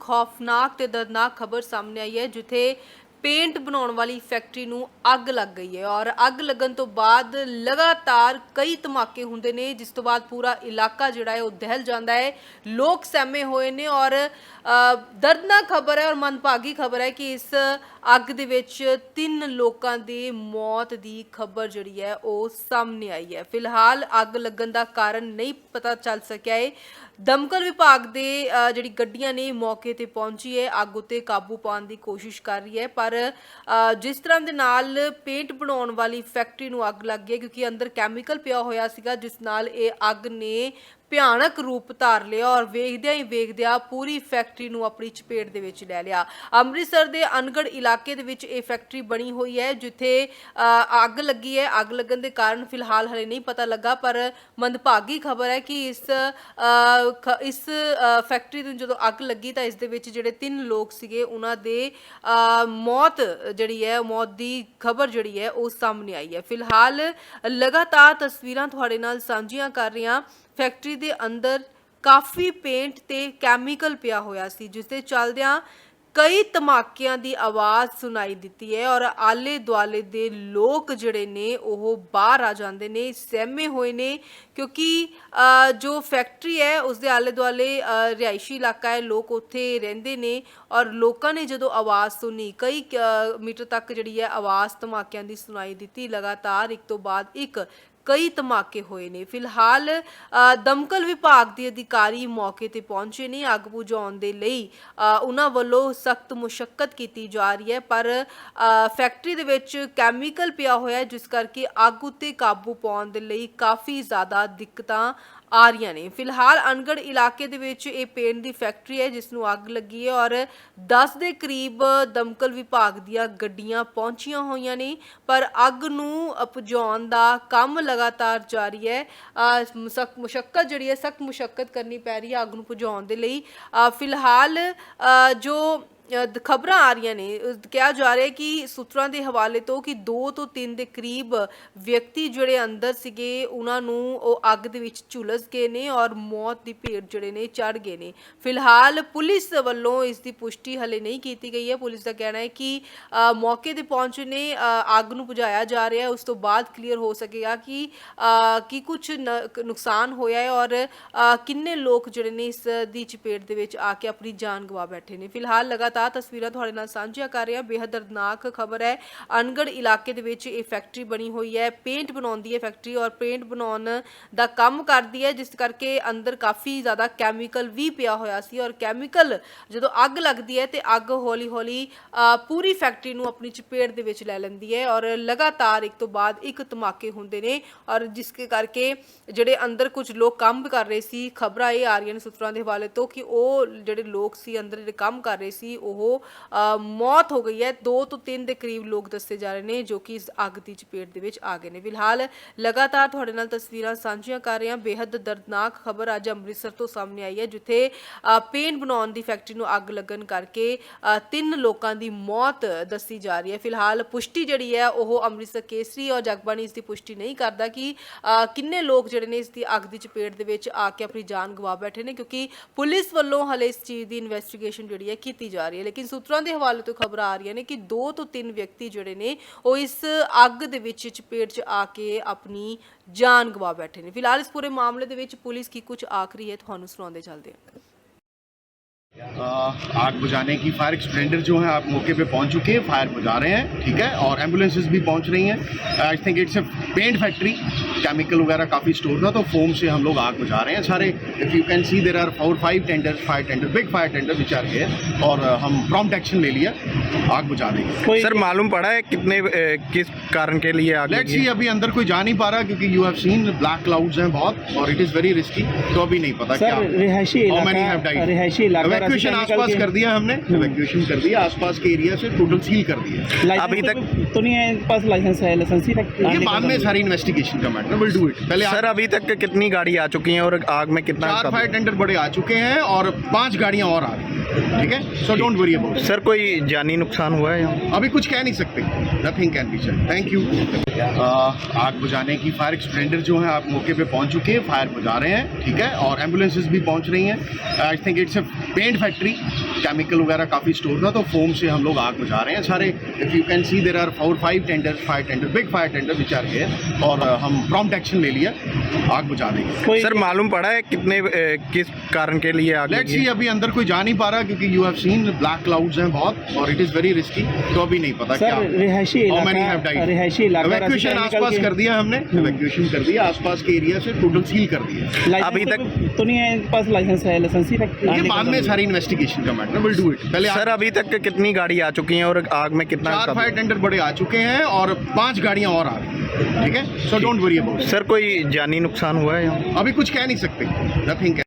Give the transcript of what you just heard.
ਖੌਫਨਾਕ ਤੇ ਦਰਦਨਾਕ ਖਬਰ ਸਾਹਮਣੇ ਆਈ ਹੈ ਜਿੱਥੇ ਪੇਂਟ ਬਣਾਉਣ ਵਾਲੀ ਫੈਕਟਰੀ ਨੂੰ ਅੱਗ ਲੱਗ ਗਈ ਹੈ ਔਰ ਅੱਗ ਲੱਗਣ ਤੋਂ ਬਾਅਦ ਲਗਾਤਾਰ ਕਈ ਧਮਾਕੇ ਹੁੰਦੇ ਨੇ, ਜਿਸ ਤੋਂ ਬਾਅਦ ਪੂਰਾ ਇਲਾਕਾ ਜਿਹੜਾ ਹੈ ਉਹ ਦਹਿਲ ਜਾਂਦਾ ਹੈ। ਲੋਕ ਸਹਿਮੇ ਹੋਏ ਨੇ ਔਰ ਦਰਦਨਾਕ ਖਬਰ ਹੈ ਔਰ ਮੰਦਭਾਗੀ ਖਬਰ ਹੈ ਕਿ ਇਸ ਅੱਗ ਦੇ ਵਿੱਚ ਤਿੰਨ ਲੋਕਾਂ ਦੀ ਮੌਤ ਦੀ ਖਬਰ ਜਿਹੜੀ ਹੈ ਉਹ ਸਾਹਮਣੇ ਆਈ ਹੈ। ਫਿਲਹਾਲ ਅੱਗ ਲੱਗਣ ਦਾ ਕਾਰਨ ਨਹੀਂ ਪਤਾ ਚੱਲ ਸਕਿਆ ਹੈ ਦਮਕਲ ਵਿਭਾਗ ਦੇ ਜਿਹੜੀ ਗੱਡੀਆਂ ਨੇ ਮੌਕੇ ਤੇ ਪਹੁੰਚੀ ਹੈ, ਅੱਗ ਉਤੇ ਕਾਬੂ ਪਾਉਣ ਦੀ ਕੋਸ਼ਿਸ਼ ਕਰ ਰਹੀ ਹੈ, ਪਰ ਅ, ਜਿਸ ਤਰ੍ਹਾਂ ਦੇ ਨਾਲ ਪੇਂਟ ਬਣਾਉਣ ਵਾਲੀ ਫੈਕਟਰੀ ਨੂੰ ਅੱਗ ਲੱਗ ਗਈ ਕਿਉਂਕਿ ਅੰਦਰ ਕੈਮੀਕਲ ਪਿਆ ਹੋਇਆ ਸੀਗਾ ਜਿਸ ਨਾਲ ਇਹ ਅੱਗ ਨੇ ਭਿਆਨਕ ਰੂਪ ਧਾਰ ਲਿਆ ਔਰ ਵੇਖਦਿਆਂ ਹੀ ਵੇਖਦਿਆਂ ਪੂਰੀ ਫੈਕਟਰੀ ਨੂੰ ਆਪਣੀ ਚਪੇਟ ਦੇ ਵਿੱਚ ਲੈ ਲਿਆ। ਅੰਮ੍ਰਿਤਸਰ ਦੇ ਅਨਗੜ ਇਲਾਕੇ ਦੇ ਵਿੱਚ ਇਹ ਫੈਕਟਰੀ ਬਣੀ ਹੋਈ ਹੈ, ਜਿੱਥੇ ਅੱਗ ਲੱਗੀ ਹੈ। ਅੱਗ ਲੱਗਣ ਦੇ ਕਾਰਨ ਫਿਲਹਾਲ ਹਲੇ ਨਹੀਂ ਪਤਾ ਲੱਗਾ, ਪਰ ਮੰਦਭਾਗੀ ਖਬਰ ਹੈ ਕਿ ਇਸ ਖ- ਇਸ ਫੈਕਟਰੀ ਨੂੰ ਜਦੋਂ ਅੱਗ ਲੱਗੀ ਤਾਂ ਇਸ ਦੇ ਵਿੱਚ ਜਿਹੜੇ ਤਿੰਨ ਲੋਕ ਸੀਗੇ, ਉਹਨਾਂ ਦੇ ਮੌਤ ਜਿਹੜੀ ਹੈ, ਮੌਤ ਦੀ ਖਬਰ ਜਿਹੜੀ ਹੈ, ਉਹ ਸਾਹਮਣੇ ਆਈ ਹੈ। ਫਿਲਹਾਲ ਲਗਾਤਾਰ ਤਸਵੀਰਾਂ ਤੁਹਾਡੇ ਨਾਲ ਸਾਂਝੀਆਂ ਕਰ ਰਹੇ ਫੈਕਟਰੀ ਦੇ ਅੰਦਰ ਕਾਫੀ ਪੇਂਟ ਤੇ ਕੈਮੀਕਲ ਪਿਆ ਹੋਇਆ ਸੀ ਜਿਸ ਦੇ ਚੱਲਦਿਆਂ ਕਈ ਧਮਾਕਿਆਂ ਦੀ ਆਵਾਜ਼ ਸੁਣਾਈ ਦਿੱਤੀ ਹੈ ਔਰ ਆਲੇ ਦੁਆਲੇ ਦੇ ਲੋਕ ਜਿਹੜੇ ਨੇ ਉਹ ਬਾਹਰ ਆ ਜਾਂਦੇ ਨੇ ਸਹਿਮੇ ਹੋਏ ਨੇ ਕਿਉਂਕਿ ਜੋ ਫੈਕਟਰੀ ਹੈ ਉਸ ਦੇ ਆਲੇ ਦੁਆਲੇ ਰਿਹਾਇਸ਼ੀ ਇਲਾਕਾ ਹੈ ਲੋਕ ਉੱਥੇ ਰਹਿੰਦੇ ਨੇ ਔਰ ਲੋਕਾਂ ਨੇ ਜਦੋਂ ਆਵਾਜ਼ ਸੁਣੀ ਕਈ ਅ, ਮੀਟਰ ਤੱਕ ਜਿਹੜੀ ਹੈ ਆਵਾਜ਼ ਧਮਾਕਿਆਂ ਦੀ ਸੁਣਾਈ ਦਿੱਤੀ ਲਗਾਤਾਰ ਇੱਕ ਤੋਂ ਬਾਅਦ ਇੱਕ ਕਈ ਧਮਾਕੇ ਹੋਏ ਨੇ। ਫਿਲਹਾਲ ਦਮਕਲ ਵਿਭਾਗ ਦੇ ਅਧਿਕਾਰੀ ਮੌਕੇ ਤੇ ਪਹੁੰਚੇ ਨੇ। ਅੱਗ ਬੁਝਾਉਣ ਦੇ ਲਈ ਉਹਨਾਂ ਵੱਲੋਂ ਸਖਤ ਮੁਸ਼ਕਲ ਕੀਤੀ ਜਾ ਰਹੀ ਹੈ। ਪਰ ਫੈਕਟਰੀ ਦੇ ਵਿੱਚ ਕੈਮੀਕਲ ਪਿਆ ਹੋਇਆ ਜਿਸ ਕਰਕੇ ਅੱਗ ਉੱਤੇ ਕਾਬੂ ਪਾਉਣ ਦੇ ਲਈ ਕਾਫੀ ਜ਼ਿਆਦਾ ਦਿੱਕਤਾਂ ਆ ਰਹੀਆਂ ਨੇ। ਫਿਲਹਾਲ ਅਨਗੜ ਇਲਾਕੇ ਦੇ ਵਿੱਚ ਇਹ ਪੇਂਟ ਦੀ ਫੈਕਟਰੀ ਹੈ, ਜਿਸ ਨੂੰ ਅੱਗ ਲੱਗੀ ਹੈ ਔਰ 10 ਦੇ ਕਰੀਬ ਦਮਕਲ ਵਿਭਾਗ ਦੀਆਂ ਗੱਡੀਆਂ ਪਹੁੰਚੀਆਂ ਹੋਈਆਂ ਨੇ। ਪਰ ਅੱਗ ਨੂੰ ਉਪਜਾਉਣ ਦਾ ਕੰਮ ਲਗਾਤਾਰ ਜਾਰੀ ਹੈ। ਸਖਤ ਮੁਸ਼ਕਲ ਜਿਹੜੀ ਹੈ, ਸਖਤ ਮੁਸ਼ਕਲ ਕਰਨੀ ਪੈ ਰਹੀ ਹੈ ਅੱਗ ਨੂੰ ਬੁਝਾਉਣ ਦੇ ਲਈ। ਫਿਲਹਾਲ ਜੋ ਖਬਰਾਂ ਆ ਰਹੀਆਂ ਨੇ। ਕਿਹਾ ਜਾ ਰਿਹਾ ਕਿ ਸੂਤਰਾਂ ਦੇ ਹਵਾਲੇ ਤੋਂ ਕਿ 2 ਤੋਂ 3 ਦੇ ਕਰੀਬ ਵਿਅਕਤੀ ਜਿਹੜੇ ਅੰਦਰ ਸੀਗੇ ਉਹਨਾਂ ਨੂੰ ਉਹ ਅੱਗ ਦੇ ਵਿੱਚ ਝੁਲਸ ਗਏ ਨੇ ਔਰ ਮੌਤ ਦੀ ਭੇਟ ਜਿਹੜੇ ਨੇ ਚੜ ਗਏ ਨੇ। ਫਿਲਹਾਲ ਪੁਲਿਸ ਵੱਲੋਂ ਇਸ ਦੀ ਪੁਸ਼ਟੀ ਹਲੇ ਨਹੀਂ ਕੀਤੀ ਗਈ ਹੈ। ਪੁਲਿਸ ਦਾ ਕਹਿਣਾ ਹੈ ਕਿ ਮੌਕੇ ਤੇ ਪਹੁੰਚੇ ਨੇ ਅੱਗ ਨੂੰ ਬੁਝਾਇਆ ਜਾ ਰਿਹਾ ਹੈ। ਉਸ ਤੋਂ ਬਾਅਦ ਕਲੀਅਰ ਹੋ ਸਕੇਗਾ ਕਿ ਅਹ, ਕੀ ਕੁਝ ਨੁਕਸਾਨ ਹੋਇਆ ਹੈ ਔਰ ਕਿੰਨੇ ਲੋਕ ਜਿਹੜੇ ਨੇ ਇਸ ਦੀ ਚਪੇਟ ਦੇ ਵਿੱਚ ਆ ਕੇ ਆਪਣੀ ਜਾਨ ਗਵਾ ਬੈਠੇ ਨੇ। ਫਿਲਹਾਲ ਲਗਾਤਾਰ ਤਸਵੀਰਾਂ ਤੁਹਾਡੇ ਨਾਲ ਸਾਂਝੀਆਂ ਕਰ ਰਹੇ। ਹਾਂ ਬੇहद ਦਰਦਨਾਕ ਖਬਰ ਹੈ। ਅਨਗੜ ਇਲਾਕੇ ਦੇ ਵਿੱਚ ਇਹ ਫੈਕਟਰੀ ਬਣੀ ਹੋਈ ਹੈ। ਪੇਂਟ ਬਣਾਉਂਦੀ ਹੈ ਫੈਕਟਰੀ ਔਰ ਪੇਂਟ ਬਣਾਉਣ ਦਾ ਕੰਮ ਕਰਦੀ ਹੈ, ਜਿਸ ਕਰਕੇ ਅੰਦਰ ਕਾਫੀ ਜ਼ਿਆਦਾ ਕੈਮੀਕਲ ਵੀ ਪਿਆ ਹੋਇਆ ਸੀ ਔਰ ਕੈਮੀਕਲ ਜਦੋਂ ਅੱਗ ਲੱਗਦੀ ਹੈ ਤੇ ਅੱਗ ਹੌਲੀ ਹੌਲੀ ਪੂਰੀ ਫੈਕਟਰੀ ਨੂੰ ਆਪਣੀ ਚਪੇਟ ਦੇ ਵਿੱਚ ਲੈ ਲੈਂਦੀ ਹੈ ਔਰ ਲਗਾਤਾਰ ਇੱਕ ਤੋਂ ਬਾਅਦ ਇੱਕ ਧਮਾਕੇ ਹੁੰਦੇ ਨੇ ਔਰ ਜਿਸ ਕਰਕੇ ਜਿਹੜੇ ਅੰਦਰ ਕੁਝ ਲੋਕ ਕੰਮ ਕਰ ਰਹੇ ਸੀ, ਖਬਰਾਂ ਇਹ ਆ ਰਹੀਆਂ ਨੇ ਸੂਤਰਾਂ ਦੇ ਹਵਾਲੇ ਤੋਂ ਕਿ ਉਹ ਜਿਹੜੇ ਲੋਕ ਸੀ, ਅੰਦਰ ਜਿਹੜੇ ਕੰਮ ਕਰ ਰਹੇ ਸੀ ਉਹ ਮੌਤ ਹੋ ਗਈ ਹੈ। 2 ਤੋਂ 3 ਦੇ ਕਰੀਬ ਲੋਕ ਦੱਸੇ ਜਾ ਰਹੇ ਨੇ ਜੋ ਕਿ ਇਸ ਅੱਗ ਦੀ ਚਪੇਟ ਦੇ ਵਿੱਚ ਆ ਗਏ ਨੇ। ਫਿਲਹਾਲ ਲਗਾਤਾਰ ਤੁਹਾਡੇ ਨਾਲ ਤਸਵੀਰਾਂ ਸਾਂਝੀਆਂ ਕਰ ਰਹੇ ਹਾਂ। ਬੇहद ਦਰਦਨਾਕ ਖਬਰ ਅੱਜ ਅੰਮ੍ਰਿਤਸਰ ਤੋਂ ਸਾਹਮਣੇ ਆਈ ਹੈ ਜਿੱਥੇ ਅ, ਪੇਂਟ ਬਣਾਉਣ ਦੀ ਫੈਕਟਰੀ ਨੂੰ ਅੱਗ ਲੱਗਣ ਕਰਕੇ ਤਿੰਨ ਲੋਕਾਂ ਦੀ ਮੌਤ ਦੱਸੀ ਜਾ ਰਹੀ ਹੈ। ਫਿਲਹਾਲ ਪੁਸ਼ਟੀ ਜਿਹੜੀ ਹੈ ਉਹ ਅੰਮ੍ਰਿਤਸਰ ਕੇਸਰੀ ਔਰ ਜਗਬਾਣੀ ਇਸ ਦੀ ਪੁਸ਼ਟੀ ਨਹੀਂ ਕਰਦਾ ਕਿ ਕਿੰਨੇ ਲੋਕ ਜਿਹੜੇ ਨੇ ਇਸ ਦੀ ਅੱਗ ਦੀ ਚਪੇਟ ਦੇ ਵਿੱਚ ਆ ਕੇ ਆਪਣੀ ਜਾਨ ਗਵਾ ਬੈਠੇ ਨੇ ਕਿਉਂਕਿ ਪੁਲਿਸ ਵੱਲੋਂ ਹਲੇ ਇਸ ਚੀਜ਼ ਦੀ ਇਨਵੈਸਟੀਗੇਸ਼ਨ ਜਿਹੜੀ ਹੈ ਕੀਤੀ ਜਾ ਰਹੀ ਲੇਕਿਨ ਸੂਤਰਾਂ ਦੇ ਹਵਾਲੇ ਤੋਂ ਖਬਰਾਂ ਆ ਰਹੀਆਂ ਨੇ ਕਿ 2 ਤੋਂ 3 ਵਿਅਕਤੀ ਜਿਹੜੇ ਨੇ ਉਹ ਇਸ ਅੱਗ ਦੇ ਵਿੱਚ ਚਪੇਟ 'ਚ ਆ ਕੇ ਆਪਣੀ ਜਾਨ ਗਵਾ ਬੈਠੇ ਨੇ ਫਿਲਹਾਲ ਇਸ ਪੂਰੇ ਮਾਮਲੇ ਦੇ ਵਿੱਚ ਪੁਲਿਸ ਕੀ ਕੁਝ ਆਖਰੀ ਹੈ ਤੁਹਾਨੂੰ ਸੁਣਾਉਂਦੇ ਚੱਲਦੇ ਹਾਂ आ, आग बुझाने की फायर एक्सप्लेंडर जो है आप मौके पे पहुंच चुके हैं फायर बुझा रहे हैं ठीक है और एम्बुलेंसेस भी पहुंच रही हैं I think it's a paint factory chemical वगैरह काफ़ी स्टोर था तो फोम से हम लोग आग बुझा रहे हैं। सारे if you can see there are four five tenders fire tender big fire tender which are here और uh, हम प्रॉम्प्ट एक्शन ले लिया आग बुझा देंगे। सर मालूम पड़ा है कितने अ, किस कारण के लिए आग लेट्स सी अभी अंदर कोई जा नहीं पा रहा क्योंकि you have seen black clouds हैं बहुत और इट इज़ वेरी रिस्की तो अभी नहीं पता सर, रिहायशी इलाका- रिहायशी इलाका आसपास कर के- दिया हमने इवैक्यूएशन कर दिया आसपास के एरिया से टोटल सील कर दिया। अभी तो तक- तो नहीं है पास लाइसेंस है लाइसेंस ही रख- ये बाद में सारी इन्वेस्टिगेशन का मैटर पहले सर अभी तक कितनी गाड़ी आ चुकी हैं और आग में कितना चार फायर टेंडर बड़े आ चुके हैं और पाँच गाड़ियाँ और आ रही हैं। ठीक है? So don't worry about sir कोई जानी नुकसान हुआ है यहाँ अभी कुछ कह नहीं सकते। Nothing can be said thank you आग बुझाने की फायर एक्सप्लेंडर जो है आप मौके पे पहुँच चुके हैं फायर बुझा रहे हैं ठीक है? और एम्बुलेंसेस भी पहुँच रही हैं। I think it's a paint factory chemical वगैरह काफ़ी स्टोर था तो फोम से हम लोग आग बुझा रहे हैं। सारे if you can see there are four five tender fire tender big fire tender which are here और uh, हम प्रॉम्प्ट एक्शन ले लिया आग बुझा देंगे। सर मालूम पड़ा है कितने अ, किस कारण के लिए आग लेट्स लगी सी अभी अंदर कोई जा नहीं पा रहा क्योंकि you have seen black clouds हैं बहुत और इट इज़ वेरी रिस्की तो अभी नहीं पता सर, रिहायशी How many इलाका- Evacuation आसपास कर दिया हमने इवैक्यूएशन कर दिया आसपास के एरिया से टोटल सील कर दिया। अभी तक- तो- तो नहीं है इनके पास लाइसेंस है लाइसेंस ही फैक्ट्री ये बाद में सारी इन्वेस्टिगेशन का मैटर पहले सर अभी तक कितनी गाड़ी आ चुकी है और आग में कितना चार फायर टेंडर बड़े आ चुके हैं और पाँच गाड़ियाँ और आ रही ठीक है? So don't worry about sir कोई जानी नुकसान हुआ है यहाँ? अभी कुछ कह नहीं सकते। नथिंग